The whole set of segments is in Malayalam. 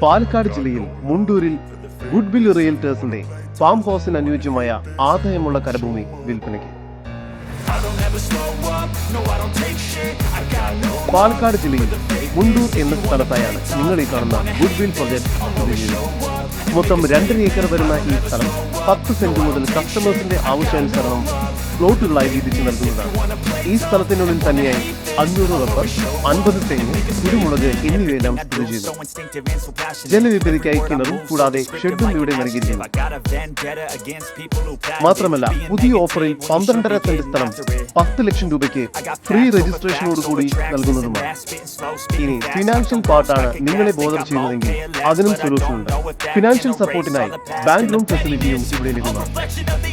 പാലക്കാട് ജില്ലയിൽ മുണ്ടൂരിൽ ഗുഡ്വിൽ റിയൽറ്റേഴ്സിന്റെ ഫാം ഹൗസിന് അനുയോജ്യമായ ആദായമുള്ള കരഭൂമി വിൽപ്പനയ്ക്ക്. പാലക്കാട് ജില്ലയിൽ മുണ്ടൂർ എന്ന സ്ഥലത്തായാണ് നിങ്ങൾ ഈ കാണുന്ന ഗുഡ്വിൽ പ്രൊജക്ട് മൊത്തം രണ്ടര ഏക്കർ വരുന്ന ഈ സ്ഥലം പത്ത് സെന്റ് മുതൽ കസ്റ്റമേഴ്സിന്റെ ആവശ്യാനുസരണം പ്ലോട്ടുകളായി വീതിച്ചു നൽകുന്നതാണ്. ഈ സ്ഥലത്തിനുള്ളിൽ തന്നെയായി അഞ്ഞൂറ് റബ്ബർ അൻപത് തെങ്ങ് കുരുമുളക് എന്നിവയെല്ലാം സ്ഥിതി ചെയ്യുന്നു. ജലവിപരിക്കായി കിണറും കൂടാതെ ഷെഡും ഇവിടെ നൽകിയിരിക്കുന്നു. മാത്രമല്ല പുതിയ ഓഫറിൽ പന്ത്രണ്ടര സെന്റ് സ്ഥലം പത്ത് ലക്ഷം രൂപയ്ക്ക് ഫ്രീ രജിസ്ട്രേഷനോട് കൂടി നൽകുന്നതുമാണ്. ഇനി ഫിനാൻഷ്യൽ പാർട്ടാണ് നിങ്ങളെ ബോധർ ചെയ്യുന്നതെങ്കിൽ അതിനും സൊല്യൂഷൻ ഉണ്ട്. ഫിനാൻഷ്യൽ സപ്പോർട്ടിനായി ബാങ്ക് ലോൺ ഫെസിലിറ്റിയും ഇവിടെ ലഭ്യമാണ്.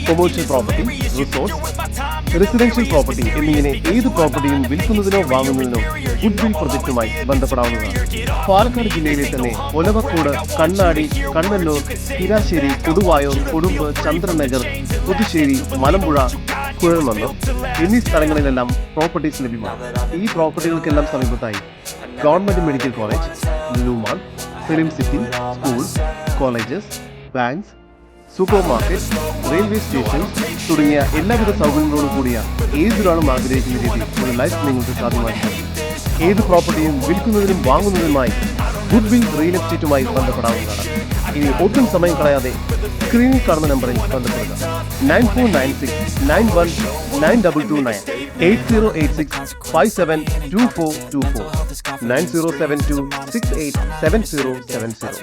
Commercial property resort residential property എന്നിങ്ങനെ ഏത് പ്രോപ്പർട്ടിയും വിൽക്കുന്നതിനോ വാങ്ങുന്നതിനോ ഗുഡ്വിൽ പ്രൊജക്റ്റുമായി ബന്ധപ്പെടാവുന്നതാണ്. പാലക്കാട് ജില്ലയിലെ തന്നെ ഒലവക്കോട് കണ്ണാടി കണ്ണല്ലൂർ കിരാശ്ശേരി കൊടുവായൂർ കൊടുമ്പ് ചന്ദ്രനഗർ പുതുശ്ശേരി മലമ്പുഴ കുഴൽമന്നം എന്നീ സ്ഥലങ്ങളിലെല്ലാം പ്രോപ്പർട്ടീസ് ലഭ്യമാണ്. ഈ പ്രോപ്പർട്ടികൾക്കെല്ലാം സമീപത്തായി government medical college Lulu Mall film city school colleges banks super market railway station തുടങ്ങിയ എല്ലാവിധ സൗകര്യങ്ങളോടും കൂടിയ ഏതൊരാളും ആഗ്രഹിക്കുന്ന രീതിയിൽ ഒരു ലൈഫ് നിങ്ങൾക്ക് സാധ്യമാക്കി. ഏത് പ്രോപ്പർട്ടിയും വിൽക്കുന്നതിനും വാങ്ങുന്നതിനുമായി ഗുഡ് വിൽ റിയൽ എസ്റ്റേറ്റുമായി ബന്ധപ്പെടാവുന്നതാണ്. ഇനി ഒട്ടും സമയം കളയാതെ സ്ക്രീനിൽ കാണുന്ന നമ്പറിൽ ബന്ധപ്പെടുക. Nine four nine six nine one nine double two nine eight zero eight six five seven two four two four. Nine zero seven two six eight seven zero seven zero.